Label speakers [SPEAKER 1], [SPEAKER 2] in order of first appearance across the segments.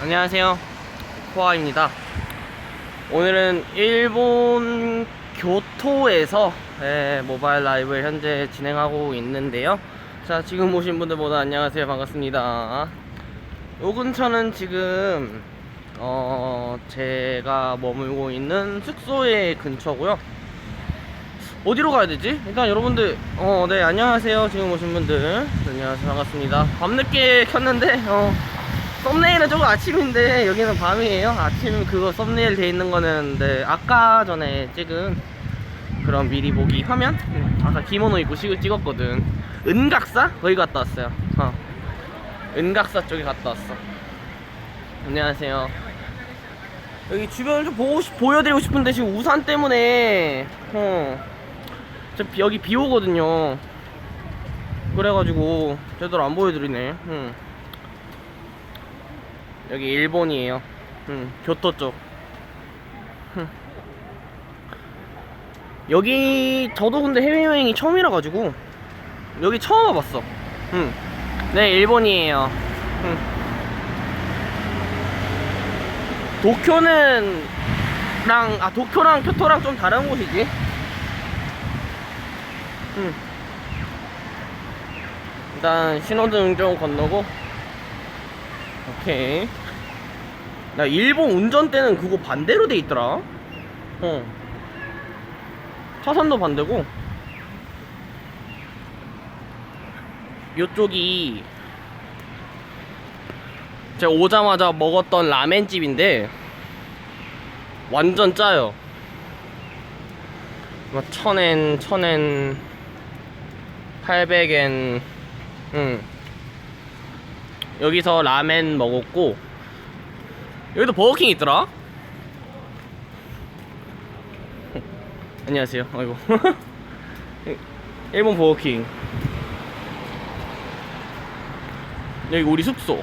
[SPEAKER 1] 안녕하세요. 코아입니다. 오늘은 일본 교토에서 예, 모바일 라이브를 현재 진행하고 있는데요. 자, 지금 오신 분들 모두 안녕하세요. 반갑습니다. 요 근처는 지금 어, 제가 머물고 있는 숙소의 근처고요. 어디로 가야 되지? 일단 여러분들 어, 네, 안녕하세요. 지금 오신 분들 안녕하세요. 반갑습니다. 밤늦게 켰는데 어, 썸네일은 조금 아침인데 여기는 밤이에요. 아침 그거 썸네일 돼 있는 거는 네, 아까 전에 찍은 그런 미리 보기 화면 음, 아까 기모노 입고 찍었거든. 은각사 거기 갔다 왔어요. 어. 은각사 쪽에 갔다 왔어. 안녕하세요. 여기 주변을 좀 보고 싶, 보여드리고 싶은데 지금 우산 때문에 어, 저 비- 여기 비 오거든요. 그래가지고 제대로 안 보여드리네. 응. 여기 일본이에요. 응, 교토 쪽. 흠. 여기 저도 근데 해외여행이 처음이라 가지고 여기 처음 와봤어. 응. 네, 일본이에요. 응. 도쿄는 랑, 아, 도쿄랑 교토랑 좀 다른 곳이지. 응. 일단 신호등 좀 건너고. 오케이. 나 일본 운전대는 그거 반대로 돼 있더라. 어. 차선도 반대고. 요쪽이 제가 오자마자 먹었던 라멘집인데 완전 짜요. 막 천엔, 천엔, 800엔, 응. 여기서 라멘 먹었고, 여기도 버거킹 있더라? 안녕하세요. 아이고. 일본 버거킹. 여기 우리 숙소.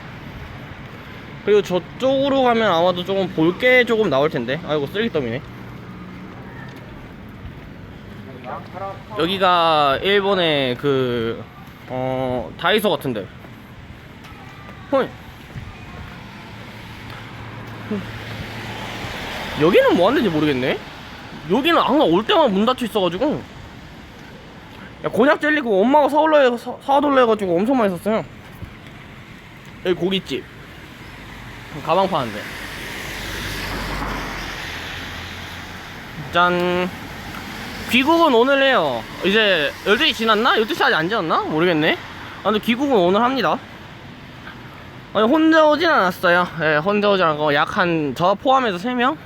[SPEAKER 1] 그리고 저쪽으로 가면 아마도 조금 볼 게 조금 나올 텐데. 아이고, 쓰레기더미네. 여기가 일본의 그, 어, 다이소 같은데. 헐. 여기는 뭐 하는지 모르겠네. 여기는 항상 올 때마다 문 닫혀 있어가지고. 야, 곤약 젤리 그거 엄마가 사올라 해, 사, 사와달라 해가지고 엄청 많이 샀어요. 여기 고깃집. 가방 파는데. 짠. 귀국은 오늘 해요. 이제 12시 지났나? 12시 아직 안 지났나? 모르겠네. 아, 근데 귀국은 오늘 합니다. 아니, 혼자 오진 않았어요. 예, 혼자 오지 않고 약 한, 저 포함해서 3명?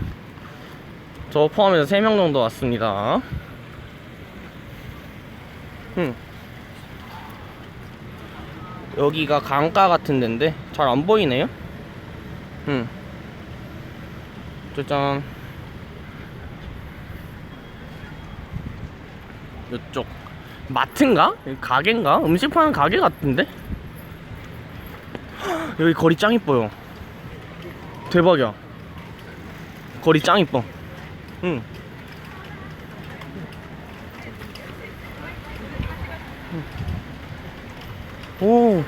[SPEAKER 1] 저 포함해서 3명 정도 왔습니다. 음. 여기가 강가 같은 데인데, 잘 안 보이네요? 음. 짜잔. 이쪽. 마트인가? 가게인가? 음식 파는 가게 같은데? 여기 거리 짱 이뻐요. 대박이야. 거리 짱 이뻐. 응. 오.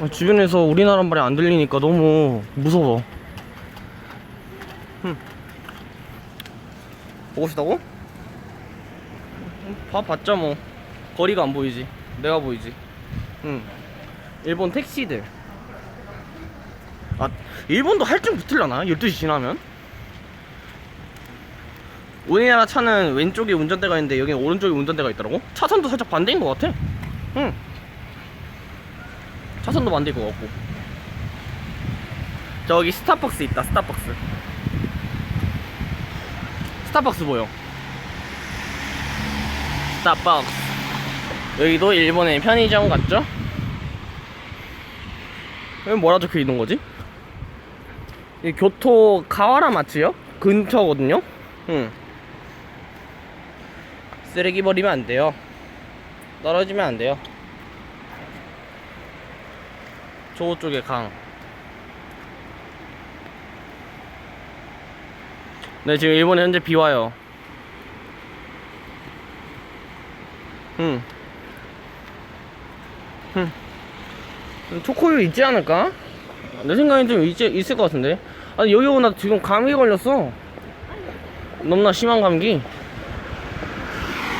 [SPEAKER 1] 아, 주변에서 우리나라 말이 안 들리니까 너무 무서워. 응. 보고 싶다고? 봐 봤자 뭐 거리가 안 보이지. 내가 보이지. 응. 일본 택시들. 아, 일본도 할증 붙을라나? 12시 지나면? 우리나라 차는 왼쪽에 운전대가 있는데 여기는 오른쪽에 운전대가 있더라고? 차선도 살짝 반대인 것 같아. 응. 차선도 반대인 것 같고. 저기 스타벅스 있다, 스타벅스. 스타벅스 보여. 스타벅스. 여기도 일본의 편의점 같죠? 여기 뭐라 적혀 있는 거지? 이 교토 가와라 마츠요? 근처거든요? 응. 쓰레기 버리면 안 돼요. 떨어지면 안 돼요. 저쪽에 강. 네, 지금 일본에 현재 비 와요. 응. 응. 초코우유 있지 않을까? 내 생각엔 좀 있, 있을 것 같은데. 아니 여기 오나 지금 감기 걸렸어. 너무나 심한 감기.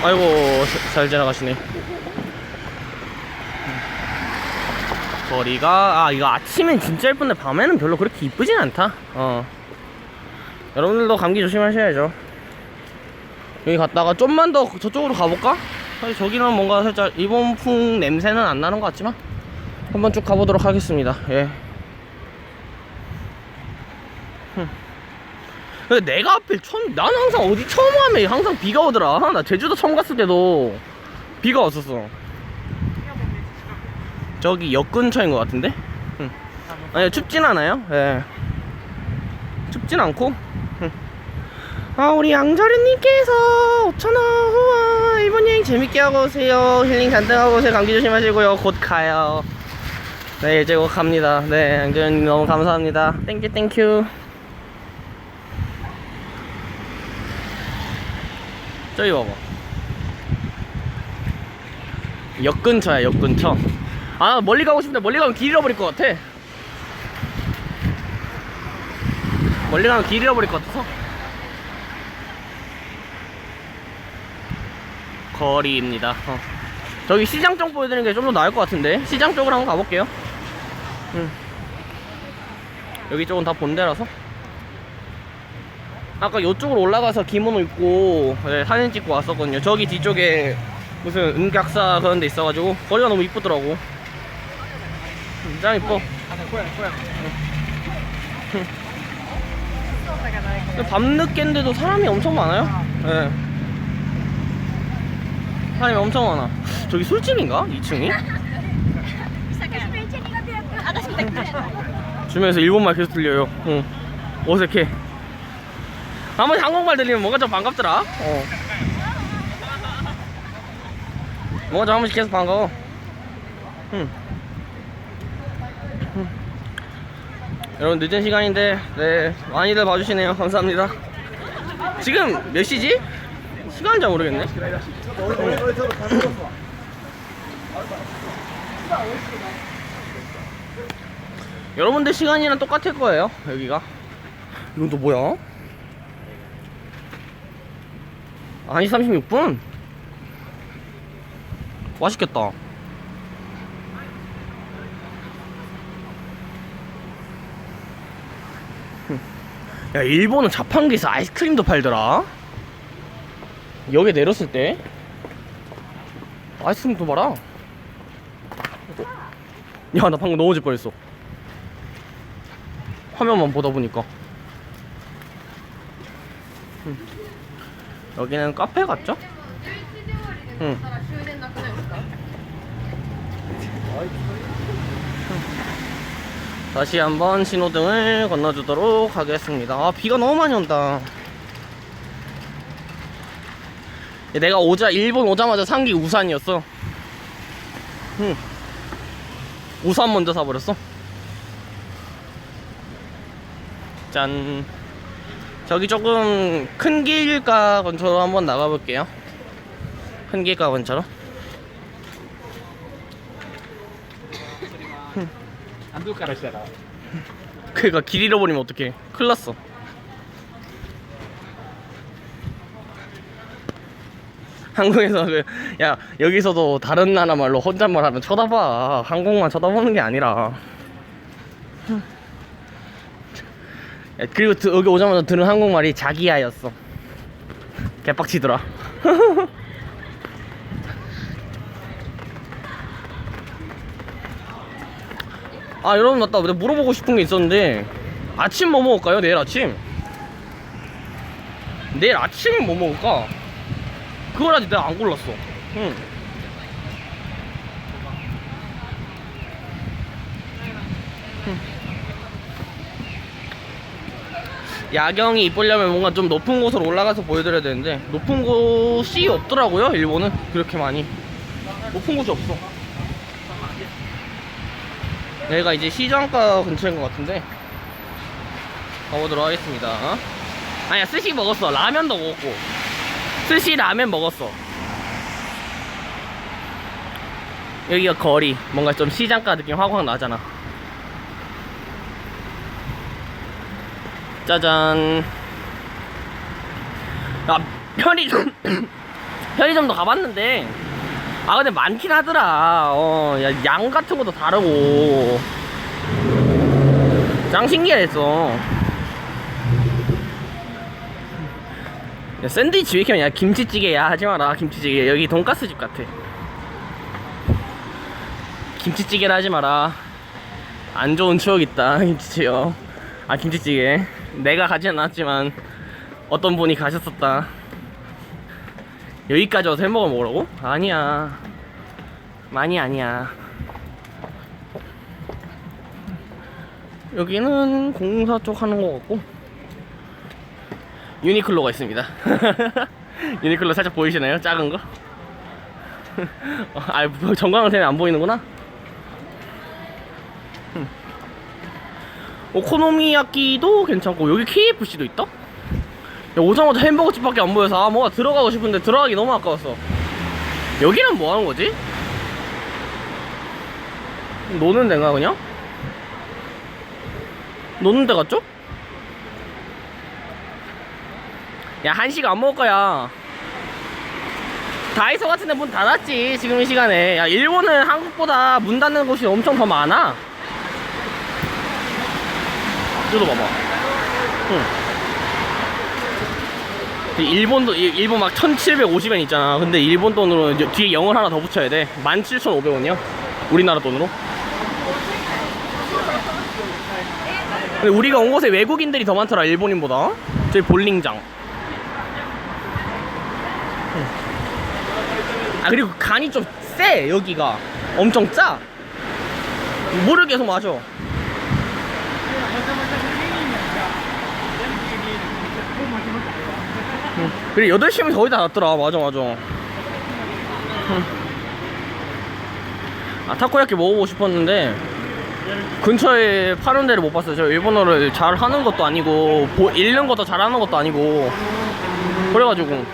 [SPEAKER 1] 아이고 자- 잘 지나가시네. 거리가 아 이거 아침엔 진짜 예쁜데 밤에는 별로 그렇게 이쁘진 않다. 어. 여러분들도 감기 조심하셔야죠. 여기 갔다가 좀만 더 저쪽으로 가볼까? 사실 저기는 뭔가 살짝 일본풍 냄새는 안 나는 것 같지만 한번 쭉 가보도록 하겠습니다. 예. 흠. 근데 내가 하필 처음 나는 항상 어디 처음 가면 항상 비가 오더라. 나 제주도 처음 갔을 때도 비가 왔었어. 저기 역 근처인 것 같은데? 응. 아니 춥진 않아요? 예. 춥진 않고? 응. 아 우리 양자르님께서 5천원 후원. 일본 여행 재밌게 하고 오세요. 힐링 잔뜩 하고 오세요. 감기 조심하시고요. 곧 가요 네 이제 곧 갑니다. 네 양자르님 너무 감사합니다. 땡큐 땡큐 저기 봐봐. 역 근처야 역 근처. 아 멀리 가고 싶은데 멀리 가면 길 잃어버릴 것 같아. 멀리 가면 길 잃어버릴 것 같아서. 거리입니다. 어. 저기 시장 쪽 보여드리는 게 좀 더 나을 것 같은데? 시장 쪽으로 한번 가볼게요 음. 여기 쪽은 다 본대라서 아까 이쪽으로 올라가서 기모노 입고 네, 사진 찍고 왔었거든요 저기 뒤쪽에 무슨 은각사 그런 데 있어가지고 거리가 너무 이쁘더라고 음, 짱 이뻐 밤늦게인데도 사람이 엄청 많아요 네. 사람이 엄청 많아 저기 술집인가? 2층이? 주변에서 일본말 계속 들려요 응. 어색해 아무리 한국말 들리면 뭔가 좀 반갑더라 어. 뭔가 좀한 번씩 계속 반가워 응. 응. 여러분 늦은 시간인데 네 많이들 봐주시네요 감사합니다 지금 몇 시지? 시간 잘 모르겠네 여러분들 시간이랑 똑같을 거예요 여기가. 이건 또 뭐야? 1시 36분? 맛있겠다. 야 일본은 자판기에서 아이스크림도 팔더라? 여기 내렸을 때? 아이스크림도 봐라. 야 나 방금 넘어질 뻔했어 화면만 보다 보니까 음. 여기는 카페 같죠? 응. 다시 한번 신호등을 건너주도록 하겠습니다. 아, 비가 너무 많이 온다. 내가 오자, 일본 오자마자 산 게 우산이었어. 응. 우산 먼저 사버렸어. 짠. 저기 조금 큰 길가 근처로 한번 나가볼게요. 큰 길가 근처로.
[SPEAKER 2] 안두 가라 시라
[SPEAKER 1] 그니까 길 잃어버리면 어떡해. 큰일 났어. 한국에서 그, 야 여기서도 다른 나라 말로 혼잣말 하면 쳐다봐. 한국만 쳐다보는 게 아니라. 야, 그리고 드- 여기 오자마자 들은 한국말이 자기야였어. 개빡치더라. 아 여러분 맞다 내가 물어보고 싶은 게 있었는데 아침 뭐 먹을까요 내일 아침 내일 아침은 뭐 먹을까 아직 내가 안 골랐어 응. 응. 야경이 이쁘려면 뭔가 좀 높은 곳으로 올라가서 보여드려야 되는데 높은 곳이 없더라고요 일본은. 그렇게 많이. 높은 곳이 없어. 여기가 이제 시장가 근처인 것 같은데. 가보도록 하겠습니다. 아니야 스시 먹었어. 라면도 먹었고. 스시 라면 먹었어. 여기가 거리. 뭔가 좀 시장가 느낌 확확 나잖아 짜잔. 아 편의점 편의점도 가봤는데. 아 근데 많긴 하더라. 어양 같은 것도 다르고. 짱 신기했어. 야, 샌드위치 왜 이렇게 많냐? 김치찌개야 하지 마라 김치찌개. 여기 돈가스 집 같아. 김치찌개를 하지 마라. 안 좋은 추억 있다 김치찌개요 아 김치찌개 내가 가진 않았지만 어떤 분이 가셨었다 여기까지 와서 햄버거 먹으라고? 아니야 많이 아니야 여기는 공사 쪽 하는 것 같고 유니클로가 있습니다 유니클로 살짝 보이시나요? 작은 거? 어, 아 전광을 때문에 안 보이는구나 오코노미야끼도 괜찮고 여기 KFC도 있다? 야, 오자마자 햄버거 집밖에 안 보여서 아 뭐가 들어가고 싶은데 들어가기 너무 아까웠어 여기는 뭐 하는 거지? 노는 데인가 그냥? 노는 데 같죠? 야 한시가 안 먹을 거야 다이소 같은 데 문 닫았지 지금 이 시간에 야 일본은 한국보다 문 닫는 곳이 엄청 더 많아 이거 봐봐. 응. 일본도 일- 일본 막 1750엔 있잖아. 근데 일본 돈으로 뒤에 0을 하나 더 붙여야 돼. 17,500원이야 우리나라 돈으로? 근데 우리가 온 곳에 외국인들이 더 많더라 일본인보다. 저기 볼링장. 아 그리고 간이 좀 세 여기가. 엄청 짜. 물을 계속 마셔 응. 그래 8시면 거의 다 닫더라. 맞아 맞아. 응. 아 타코야끼 먹어보고 싶었는데 근처에 파는 데를 못 봤어요. 저 일본어를 잘 하는 것도 아니고 보, 읽는 것도 잘 하는 것도 아니고. 그래가지고.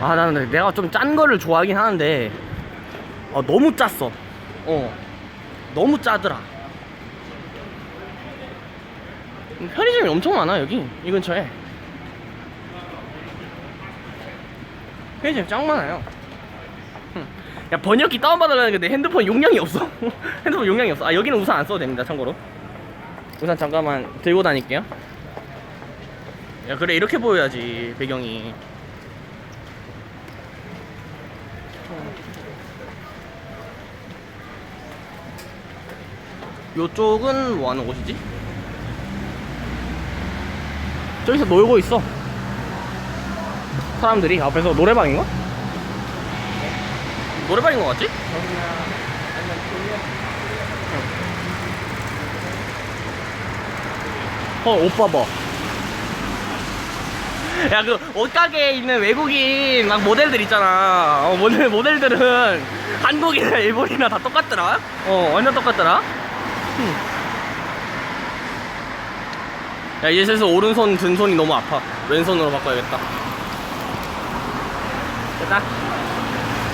[SPEAKER 1] 아 나는 내가 좀 짠 거를 좋아하긴 하는데 아, 너무 짰어. 어. 너무 짜더라 편의점이 엄청 많아 여기. 이 근처에. 편의점이 짱 많아요. 흠. 야 번역기 다운받으려는 데 핸드폰 용량이 없어? 핸드폰 용량이 없어. 아 여기는 우산 안 써도 됩니다 참고로. 우산 잠깐만 들고 다닐게요. 야 그래 이렇게 보여야지 배경이. 요쪽은 뭐 하는 곳이지? 저기서 놀고 있어 사람들이 앞에서 노래방인가? 노래방인 것 같지? 어 오빠 봐. 야 그 옷가게에 있는 외국인 막 모델들 있잖아. 어, 모델 모델들은 한국이나 일본이나 다 똑같더라. 어 완전 똑같더라. 흠. 야 이제 슬슬 오른손 든 손이 너무 아파. 왼손으로 바꿔야겠다. 됐다.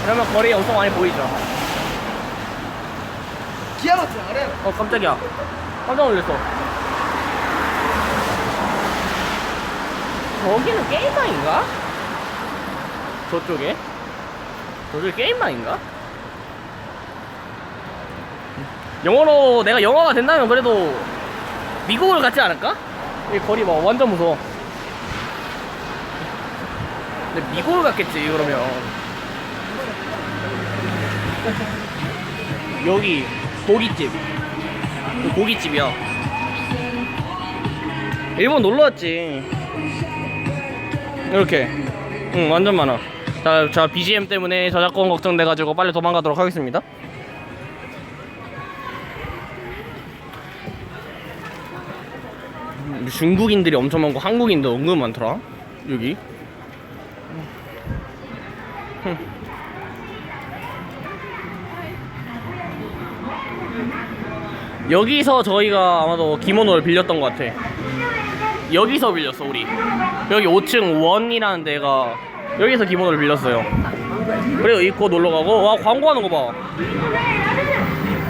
[SPEAKER 1] 그러면 거리 엄청 많이 보이죠. 어 깜짝이야. 깜짝 놀랐어. 저기는 게임방인가? 저쪽에? 저쪽에 게임방인가? 영어로 내가 영어가 된다면 그래도 미국을 같지 않을까? 이 거리 봐 완전 무서워. 근데 미국을 갔겠지 그러면. 여기 고깃집. 고깃집이야. 일본 놀러 왔지. 이렇게. 응 완전 많아. 자, 자 BGM 때문에 저작권 걱정돼가지고 빨리 도망가도록 하겠습니다 음, 중국인들이 엄청 많고 한국인도 은근 많더라 여기 흠. 여기서 저희가 아마도 기모노를 빌렸던 것 같아 여기서 빌렸어 우리 여기 5층 원이라는 데가 여기서 기본으로 빌렸어요. 그리고 입고 놀러 가고 와 광고하는 거 봐.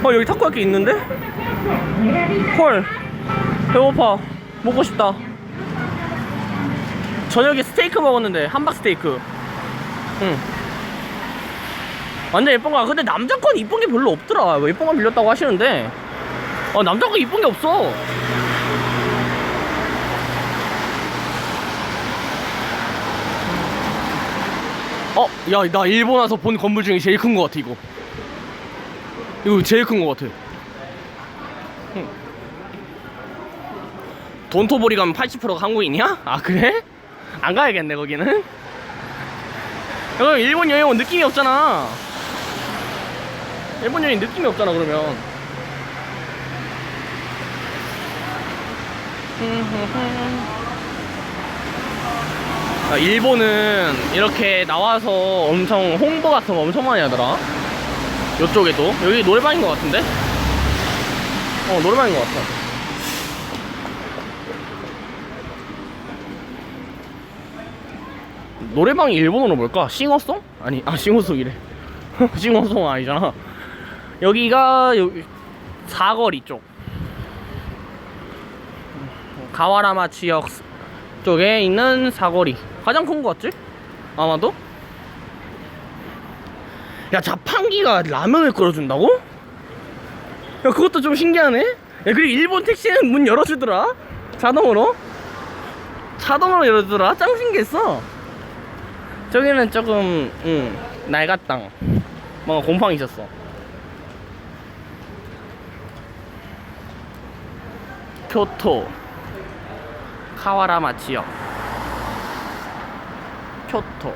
[SPEAKER 1] 어 여기 타코야끼 있는데? 헐 배고파 먹고 싶다. 저녁에 스테이크 먹었는데 함박 스테이크. 응. 완전 예쁜 거야. 근데 남자 건 이쁜 게 별로 없더라. 왜 예쁜 거 빌렸다고 하시는데. 어 남자 거 이쁜 게 없어. 어, 야, 나 일본 와서 본 건물 중에 제일 큰 거 같아, 이거. 이거 제일 큰 거 같아. 돈토보리 가면 80%가 한국인이야? 아, 그래? 안 가야겠네, 거기는. 그럼 일본 여행 온 느낌이 없잖아. 일본 여행 느낌이 없잖아, 그러면. 아, 일본은 이렇게 나와서 엄청 홍보 같은 거 엄청 많이 하더라. 요쪽에도. 여기 노래방인 것 같은데? 어, 노래방인 것 같아. 노래방이 일본어로 뭘까? 싱어송? 아니, 아, 싱어송이래. 싱어송 아니잖아. 여기가 여기 사거리 쪽. 가와라마 지역 쪽에 있는 사거리. 가장 큰 거 같지? 아마도? 야, 자판기가 라면을 끓여준다고? 야, 그것도 좀 신기하네? 야, 그리고 일본 택시는 문 열어주더라? 자동으로? 자동으로 열어주더라? 짱 신기했어. 저기는 조금, 응, 낡았당. 뭔가 곰팡이 있었어. 교토. 카와라마 지역. 교토.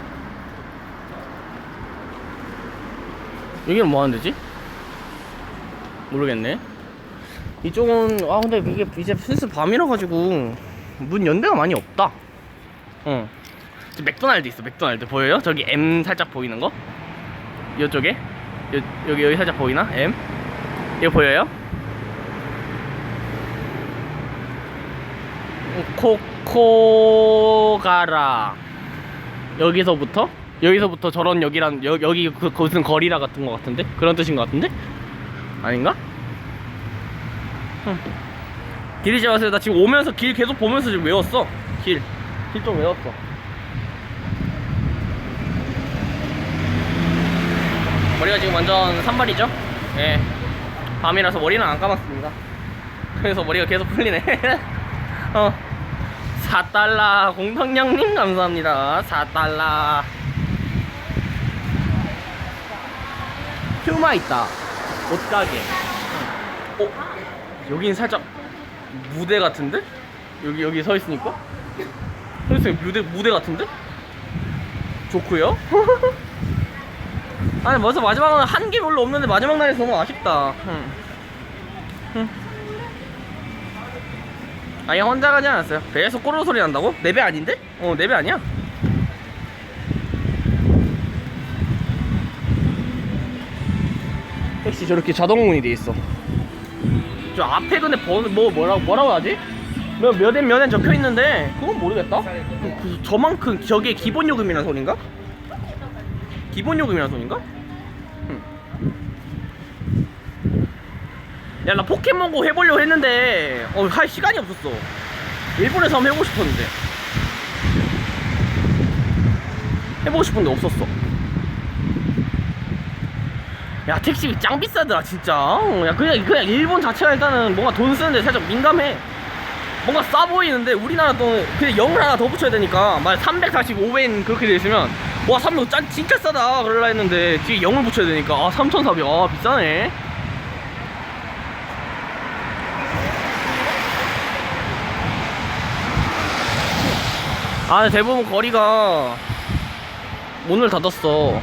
[SPEAKER 1] 여기는 뭐 하는 데지? 모르겠네. 이쪽은 아 근데 이게 이제 슬슬 밤이라 가지고 문 연대가 많이 없다. 어. 저 맥도날드 있어. 맥도날드 보여요? 저기 M 살짝 보이는 거? 이쪽에? 요, 여기 여기 살짝 보이나? M? 이거 보여요? 코코가라 여기서부터 여기서부터 저런 여기란 여, 여기 그 무슨 거리라 같은 거 같은데 그런 뜻인 거 같은데 아닌가? 흠. 길이 지나세요 나 지금 오면서 길 계속 보면서 지금 외웠어 길 길 좀 외웠어 머리가 지금 완전 산발이죠? 예. 밤이라서 머리는 안 감았습니다. 그래서 머리가 계속 풀리네. 어. 4달러 공덕령님 감사합니다. 4달러 퓨마 있다. 옷가게. 어? 여긴 살짝 무대 같은데? 여기 여기 서 있으니까? 서 있으니까 무대 무대 같은데? 좋고요 아니 벌써 마지막 날 한 개 별로 없는데 마지막 날이 너무 아쉽다 응. 응. 아니 혼자 가지 않았어요 배에서 꼬르르 소리 난다고? 내 배 아닌데? 어 내 배 아니야 택시 저렇게 자동문이 돼 있어 저 앞에 근데 번, 뭐 뭐라고 뭐라고 하지? 몇 몇엔 적혀 있는데 그건 모르겠다. 그, 저만큼 저게 기본 요금이라는 소린가? 기본 요금이라는 소린가? 야나 포켓몬고 해보려고 했는데 어 할 시간이 없었어. 일본에서 한번 해보고 싶었는데 해보고 싶은데 없었어. 야 택시비 짱 비싸더라 진짜 어, 야 그냥 그냥 일본 자체가 일단은 뭔가 돈 쓰는데 살짝 민감해 뭔가 싸 보이는데 우리나라 돈 그냥 0을 하나 더 붙여야 되니까 만약 345엔 그렇게 돼 있으면 와 3로 짠 진짜 싸다. 그러려 했는데 뒤에 0을 붙여야 되니까. 아 3,400, 아 비싸네. 아 대부분 거리가 문을 닫았어.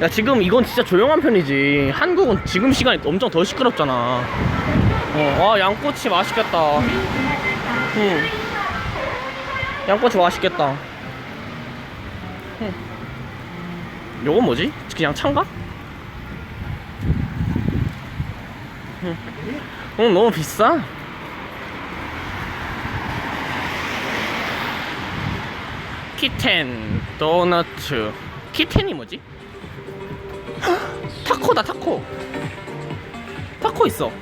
[SPEAKER 1] 야 지금 이건 진짜 조용한 편이지. 한국은 지금 시간이 엄청 더 시끄럽잖아. 어, 아 양꼬치 맛있겠다. 응. 양꼬치 맛있겠다 응. 요건 뭐지? 그냥 찬가? 응. 응 너무 비싸 키텐 도너츠 키텐이 뭐지? 헉, 타코다 타코 타코 있어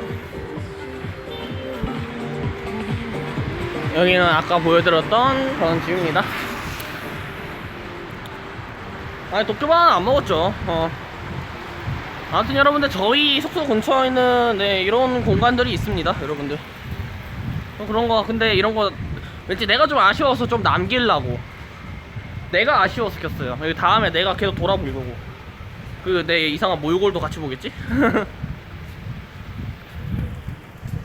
[SPEAKER 1] 여기는 아까 보여드렸던 그런 집입니다 아니 도쿄바나나 안 먹었죠. 어. 아무튼 여러분들 저희 숙소 근처에는 네, 이런 공간들이 있습니다 여러분들. 어, 그런 거 근데 이런 거 왠지 내가 좀 아쉬워서 좀 남기려고. 내가 아쉬워 서 켰어요. 여기 다음에 내가 계속 돌아볼 거고. 그 내 이상한 몰골도 같이 보겠지?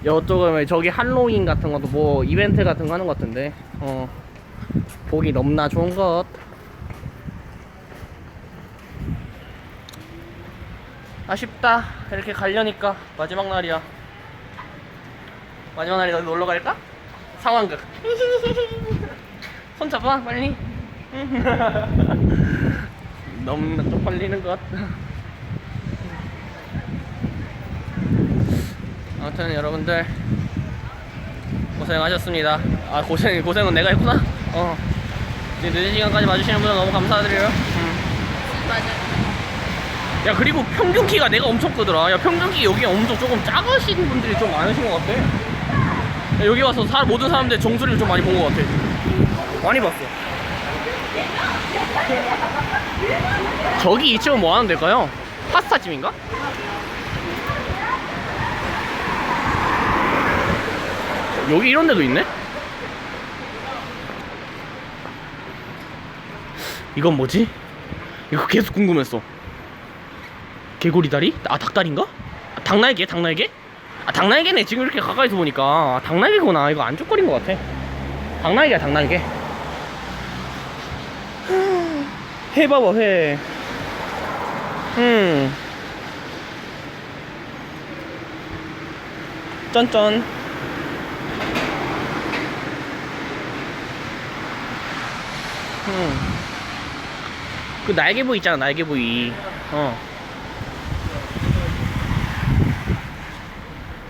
[SPEAKER 1] 이쪽은 저기 할로윈 같은 것도 뭐 이벤트 같은 거 하는 것 같은데. 어. 보기 넘나 좋은 것 아쉽다. 이렇게 가려니까 마지막 날이야. 마지막 날에 어디 놀러 갈까? 상황극. 손 잡아 빨리. 너무나 쪽팔리는 것 아무튼 여러분들 고생하셨습니다. 아 고생 고생은 내가 했구나? 어. 지금 늦은 시간까지 봐주시는 분들 너무 감사드려요. 음. 야 그리고 평균 키가 내가 엄청 크더라 야 평균 키 여기 엄청 조금 작으신 분들이 좀 많으신 것 같아 야, 여기 와서 사, 모든 사람들 정수리를 좀 많이 본 것 같아 많이 봤어 저기 2층은 뭐 하는 데일까요? 파스타 집인가? 여기 이런 데도 있네? 이건 뭐지? 이거 계속 궁금했어 개구리 다리? 아 닭다리인가? 아, 닭날개? 닭날개? 아 닭날개네 지금 이렇게 가까이서 보니까 아, 닭날개구나 이거 안쪽거린 것 같아 닭날개야 닭날개 해 봐봐 해 음. 짠짠 음. 그 날개 부위 있잖아 날개 부위 어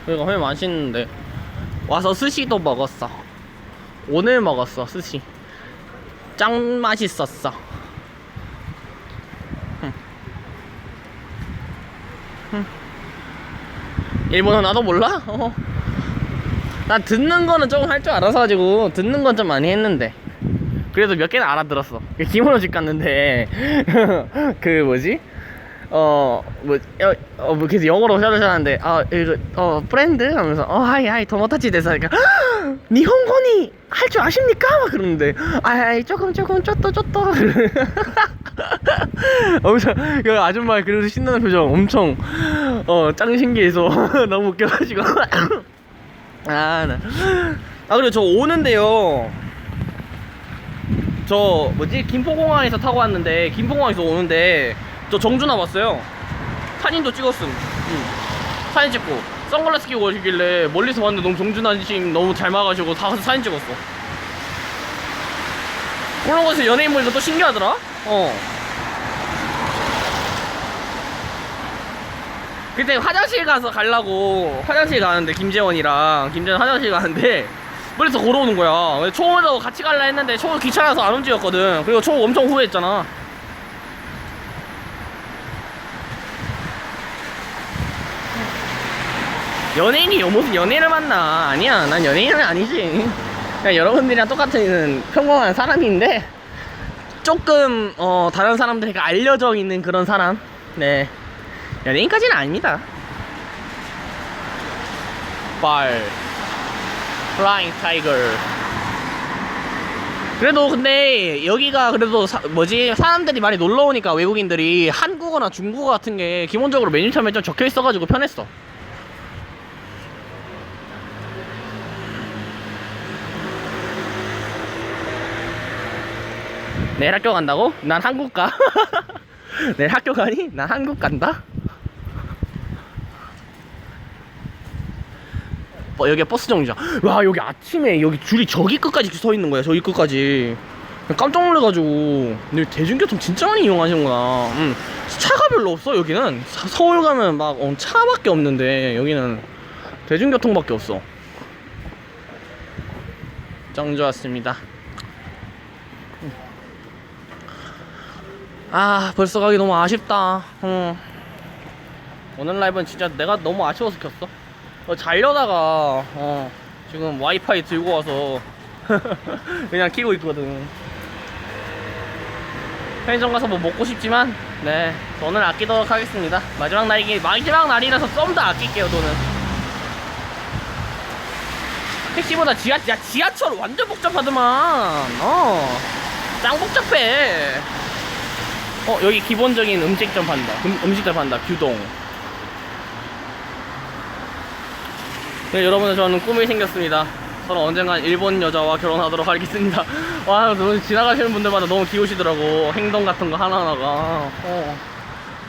[SPEAKER 1] 여기가 회 맛있는데 와서 스시도 먹었어 오늘 먹었어 스시 짱 맛있었어. 일본어 나도 몰라? 어. 난 듣는 거는 조금 할 줄 알아서 가지고 듣는 건 좀 많이 했는데 그래도 몇 개는 알아들었어 김원호 집 갔는데 그 뭐지? 어, 뭐, 어, 어, 뭐, 계속 영어로 설명하는데, 아, 이거, 어, 프렌드? 하면서, 어, 하이, 하이, 도모타치 대사, 그러니까, 니혼고니 할 줄 아십니까? 막 그러는데, 아이, 조금, 조금, 쪼또, 쪼또. 엄청, 그 아줌마 그래도 신나는 표정 엄청, 어, 짱 신기해서 너무 웃겨가지고. 아, 나. 아, 그리고 저 오는데요. 저 뭐지 김포공항에서 타고 왔는데 김포공항에서 오는데 저 정준하 봤어요 사진도 찍었음 응. 사진 찍고 선글라스 끼고 오시길래 멀리서 봤는데 너무 정준하 님 너무 잘 맞아가지고 다 가서 사진 찍었어 그런 거에서 연예인 보니까 또 신기하더라 어 그때 화장실 가서 가려고 화장실 가는데 김재원이랑 김재원 화장실 가는데 멀리서 걸어오는 거야. 초우도 같이 갈라 했는데 초우 귀찮아서 안 움직였거든. 그리고 초우 엄청 후회했잖아. 연예인이 무슨 연예인을 만나? 아니야, 난 연예인은 아니지. 그냥 여러분들이랑 똑같은 평범한 사람인데 조금 어, 다른 사람들에게 알려져 있는 그런 사람. 네, 연예인까지는 아닙니다. 발. 플라잉 타이거 그래도 근데 여기가 그래도 사- 뭐지 사람들이 많이 놀러 오니까 외국인들이 한국어나 중국어 같은 게 기본적으로 메뉴판에 좀 적혀 있어가지고 편했어. 내일 학교 간다고? 난 한국 가. 내일 학교 가니? 난 한국 간다. 어, 여기 버스 정류장. 와 여기 아침에 여기 줄이 저기 끝까지 서 있는 거야. 저기 끝까지. 깜짝 놀래가지고. 근데 대중교통 진짜 많이 이용하시는구나. 음. 차가 별로 없어 여기는. 사- 서울 가면 막 어, 차밖에 없는데 여기는 대중교통밖에 없어. 짱 좋았습니다. 아 벌써 가기 너무 아쉽다. 어. 오늘 라이브는 진짜 내가 너무 아쉬워서 켰어. 어, 자려다가 어, 지금 와이파이 들고 와서 그냥 키고 있거든. 편의점 가서 뭐 먹고 싶지만 네 돈을 아끼도록 하겠습니다. 마지막 날이기 마지막 날이라서 좀더 아낄게요 돈은. 택시보다 지하 야 지하철 완전 복잡하더만. 어짱 복잡해 어 여기 기본적인 음식점 판다. 음, 음식점 판다. 규동. 네 여러분들 저는 꿈이 생겼습니다. 저는 언젠간 일본 여자와 결혼하도록 하겠습니다. 와 지나가시는 분들마다 너무 귀여우시더라고. 행동 같은 거 하나하나가. 어.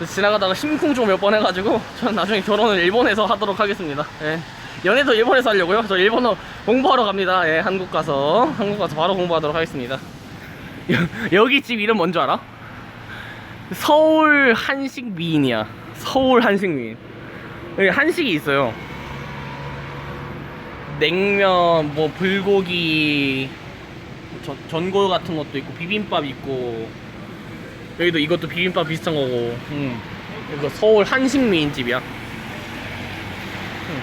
[SPEAKER 1] 지나가다가 심쿵좀 몇번 해가지고 저는 나중에 결혼을 일본에서 하도록 하겠습니다. 예. 연애도 일본에서 하려고요. 저 일본어 공부하러 갑니다. 예, 한국 가서. 한국 가서 바로 공부하도록 하겠습니다. 여, 여기 집 이름 뭔지 알아? 서울 한식 미인이야. 서울 한식 미인. 여기 한식이 있어요. 냉면, 뭐 불고기, 전, 전골 같은 것도 있고 비빔밥 있고 여기도 이것도 비빔밥 비슷한 거고. 음. 이거 서울 한식 미인 집이야. 음.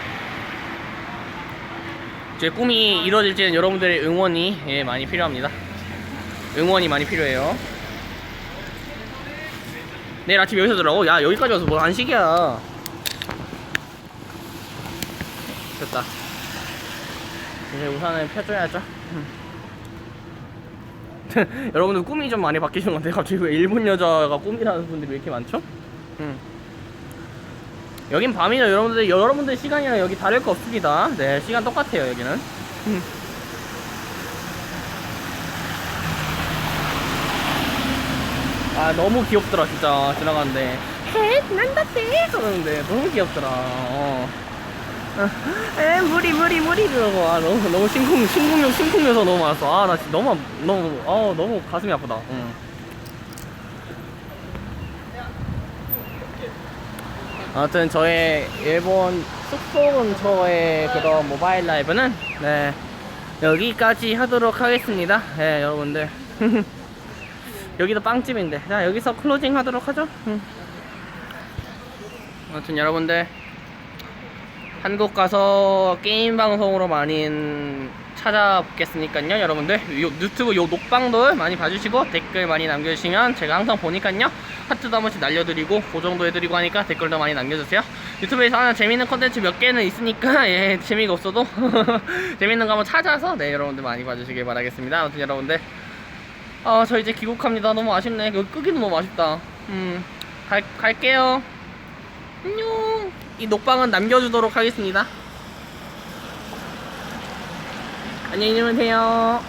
[SPEAKER 1] 제 꿈이 이루어질지는 여러분들의 응원이 예, 많이 필요합니다. 응원이 많이 필요해요. 내일 아침 여기서 들어가고? 야 여기까지 와서 뭐 안식이야. 됐다. 이제 우산을 펴줘야죠. 여러분들 꿈이 좀 많이 바뀌신 것 같아요 갑자기 왜 일본 여자가 꿈이라는 분들이 왜 이렇게 많죠? 음. 여긴 밤이죠 여러분들. 여러분들 시간이랑 여기 다를 거 없습니다. 네 시간 똑같아요 여기는 아 너무 귀엽더라 진짜. 지나가는데 해 난다떼 그러는데 너무 귀엽더라. 어. 에 무리 무리 무리 이러고 아 너무 너무 심쿵 심쿵요 심쿵요서 너무 많았어. 아나 진짜 너무 너무 아 너무 가슴이 아프다. 응. 아무튼 저의 일본 숙소 근 처의 그런 모바일 라이브는 네 여기까지 하도록 하겠습니다. 네 여러분들 여기도 빵집인데. 자 여기서 클로징 하도록 하죠. 음. 아무튼 여러분들 한국 가서 게임 방송으로 많이 찾아뵙겠으니까요 여러분들. 요 유튜브 요 녹방도 많이 봐주시고 댓글 많이 남겨주시면 제가 항상 보니까요. 하트도 한 번씩 날려드리고 고정도 해드리고 하니까 댓글도 많이 남겨주세요. 유튜브에서 하나 재밌는 컨텐츠 몇 개는 있으니까 예 재미가 없어도. 재밌는 거 한번 찾아서 네 여러분들 많이 봐주시길 바라겠습니다. 아무튼 여러분들 아, 저 이제 귀국합니다. 너무 아쉽네. 그 끄기도 너무 아쉽다. 음, 갈, 갈게요. 안녕. 이 녹방은 남겨주도록 하겠습니다. 안녕히 주무세요.